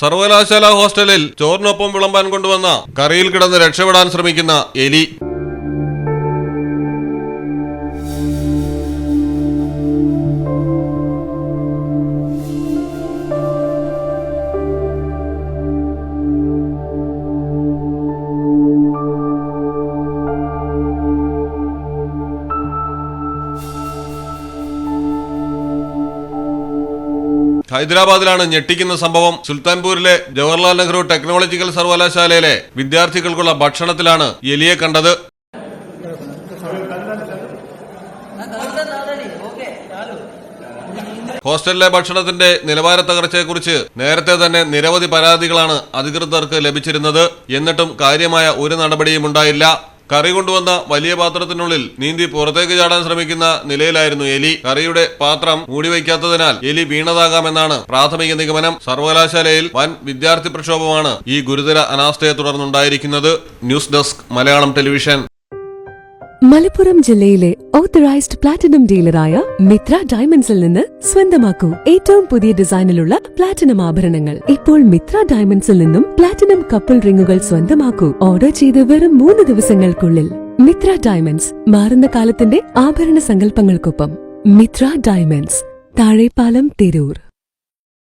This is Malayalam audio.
സർവകലാശാല ഹോസ്റ്റലിൽ ചോറിനൊപ്പം വിളമ്പാൻ കൊണ്ടുവന്ന കറിയിൽ കിടന്ന് രക്ഷപ്പെടാൻ ശ്രമിക്കുന്ന എലി. ഹൈദരാബാദിലാണ് ഞെട്ടിക്കുന്ന സംഭവം. സുൽത്താൻപൂരിലെ ജവഹർലാൽ നെഹ്റു ടെക്നോളജിക്കൽ സർവകലാശാലയിലെ വിദ്യാർത്ഥികൾക്കുള്ള ഭക്ഷണത്തിലാണ് എലിയെ കണ്ടത്. ഹോസ്റ്റലിലെ ഭക്ഷണത്തിന്റെ നിലവാര തകർച്ചയെക്കുറിച്ച് നേരത്തെ തന്നെ നിരവധി പരാതികളാണ് അധികൃതർക്ക് ലഭിച്ചിരുന്നത്. എന്നിട്ടും കാര്യമായ ഒരു നടപടിയും ഉണ്ടായില്ല. കറി കൊണ്ടുവന്ന വലിയ പാത്രത്തിനുള്ളിൽ നീന്തി പുറത്തേക്ക് ചാടാൻ ശ്രമിക്കുന്ന നിലയിലായിരുന്നു എലി. കറിയുടെ പാത്രം മൂടിവയ്ക്കാത്തതിനാൽ എലി വീണതാകാമെന്നാണ് പ്രാഥമിക നിഗമനം. സർവകലാശാലയിൽ വൻ വിദ്യാർത്ഥി പ്രക്ഷോഭമാണ് ഈ ഗുരുതര അനാസ്ഥയെ തുടർന്നുണ്ടായിരിക്കുന്നത്. News desk Malayalam television. Malappuram ജില്ലയിലെ ഓത്തറൈസ്ഡ് പ്ലാറ്റിനം ഡീലറായ മിത്ര ഡയമണ്ട്സിൽ നിന്ന് സ്വന്തമാക്കൂ. ഏറ്റവും പുതിയ ഡിസൈനിലുള്ള പ്ലാറ്റിനം ആഭരണങ്ങൾ. ഇപ്പോൾ മിത്ര ഡയമണ്ട്സിൽ നിന്നും പ്ലാറ്റിനം കപ്പിൾ റിങ്ങുകൾ സ്വന്തമാക്കൂ. ഓർഡർ ചെയ്ത് വെറും മൂന്ന് ദിവസങ്ങൾക്കുള്ളിൽ. മിത്ര ഡയമണ്ട്സ് മാറുന്ന കാലത്തിന്റെ ആഭരണ സങ്കല്പങ്ങൾക്കൊപ്പം. മിത്ര ഡയമണ്ട്സ് താഴെപ്പാലം തിരൂർ.